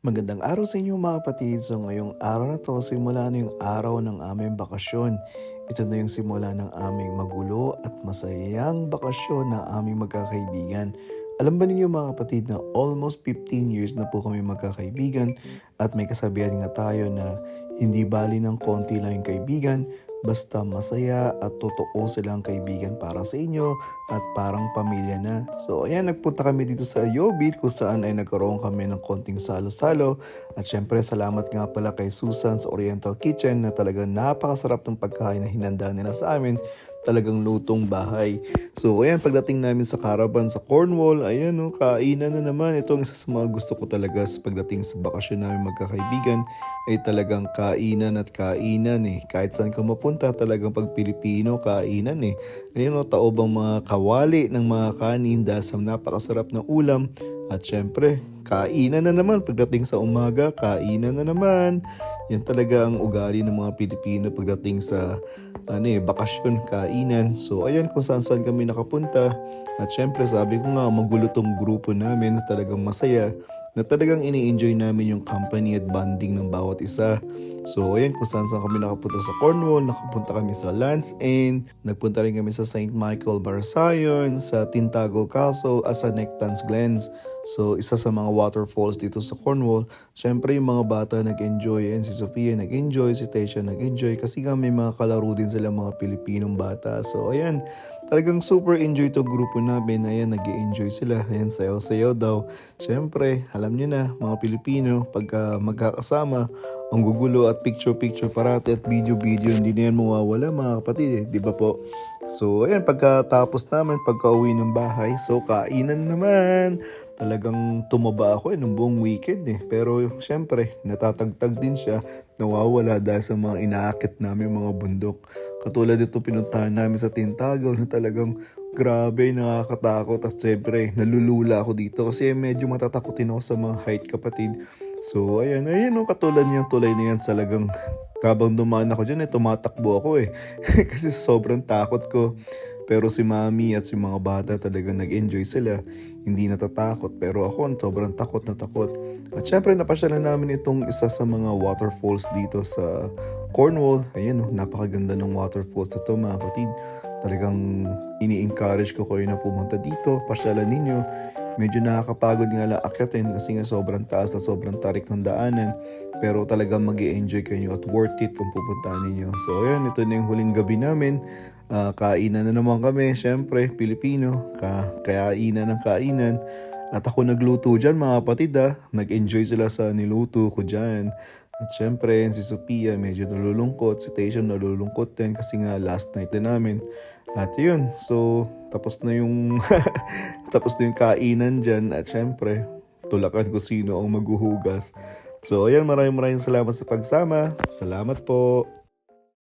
Magandang araw sa inyo mga kapatid. So ngayong araw na to, simula na yung araw ng aming bakasyon. Ito na yung simula ng aming magulo at masayang bakasyon ng aming magkakaibigan. Alam ba ninyo mga kapatid na almost 15 years na po kami magkakaibigan at may kasabihan nga tayo na hindi bali ng konti lang yung kaibigan, basta masaya at totoo silang kaibigan para sa inyo at parang pamilya na. So ayan, nagpunta kami dito sa Yobit kung saan ay nagkaroon kami ng konting salo-salo at syempre salamat nga pala kay Susan sa Oriental Kitchen na talagang napakasarap ng pagkain na hinanda nila sa amin talagang lutong bahay. So, ayan, pagdating namin sa caravan sa Cornwall, ayan, no, kainan na naman. Ito ang isa sa mga gusto ko talaga sa pagdating sa bakasyon namin magkakaibigan, ay talagang kainan at kainan eh. Kahit saan ka mapunta, talagang pag Pilipino, kainan eh. Ayan, no, taobang mga kawali ng mga kanin sa napakasarap na ulam. At syempre, kainan na naman pagdating sa umaga, kainan na naman. Yan talaga ang ugali ng mga Pilipino pagdating sa ano eh, bakasyon, kainan. So ayan kung saan saan kami nakapunta. At syempre sabi ko nga magulo tong grupo namin na talagang masaya na talagang ini-enjoy namin yung company at bonding ng bawat isa. So ayan kung saan saan kami nakapunta sa Cornwall, nakapunta kami sa Land's End, nagpunta rin kami sa St. Michael Barsayon, sa Tintago Castle at sa Nectans Glens. So, isa sa mga waterfalls dito sa Cornwall. Siyempre, yung mga bata nag-enjoy. And si Sophia nag-enjoy, si Tasha nag-enjoy. Kasi nga may mga kalaro din sila mga Pilipinong bata. So, ayan. Talagang super enjoy to grupo namin. Ayan, nag enjoy sila. Ayan, sayaw-sayaw daw. Siyempre, alam niyo na, mga Pilipino, pagka magkakasama, ang gugulo at picture-picture parati at video-video, hindi na yan mawawala mga kapatid eh. Di ba po? So, ayan, pagkatapos namin, pagka uwi ng bahay, so kainan naman. Talagang tumaba ako eh, nung buong weekend eh. Pero syempre, natatagtag din siya, nawawala dahil sa mga inaakit namin mga bundok. Katulad ito pinuntahan namin sa Tintagaw na talagang grabe, nakakatakot. At syempre, nalulula ako dito kasi medyo matatakotin ako sa mga height kapatid. So, ayan, ayan, no, katulad niyang tulay na yan, talagang habang dumaan ako dyan, eh, tumatakbo ako eh. kasi sobrang takot ko. Pero si mami at si mga bata talaga nag-enjoy sila. Hindi natatakot. Pero ako sobrang takot na takot. At syempre napasyalan namin itong isa sa mga waterfalls dito sa Cornwall. Ayan oh, napakaganda ng waterfalls na to mga kapatid. Talagang ini-encourage ko kayo na pumunta dito. Pasyalan ninyo. Medyo nakakapagod nga lang akyatin kasi nga sobrang taas at sobrang tarik ng daanan. Pero talagang mag enjoy kayo at worth it kung pupuntahan ninyo. So ayan, ito na yung huling gabi namin. Ah, kainan na naman kami, syempre, Pilipino. Ka kainan ng kainan. At ako nagluto dyan mga kapatid ah. Nag-enjoy sila sa niluto ko dyan. At syempre, si Sophia medyo nalulungkot. Si Tasha nalulungkot din kasi nga last night din namin. At yun, so tapos na yung tapos na yung kainan dyan. At syempre, tulakan ko sino ang maghuhugas. So ayan, maraming maraming salamat sa pagsama. Salamat po.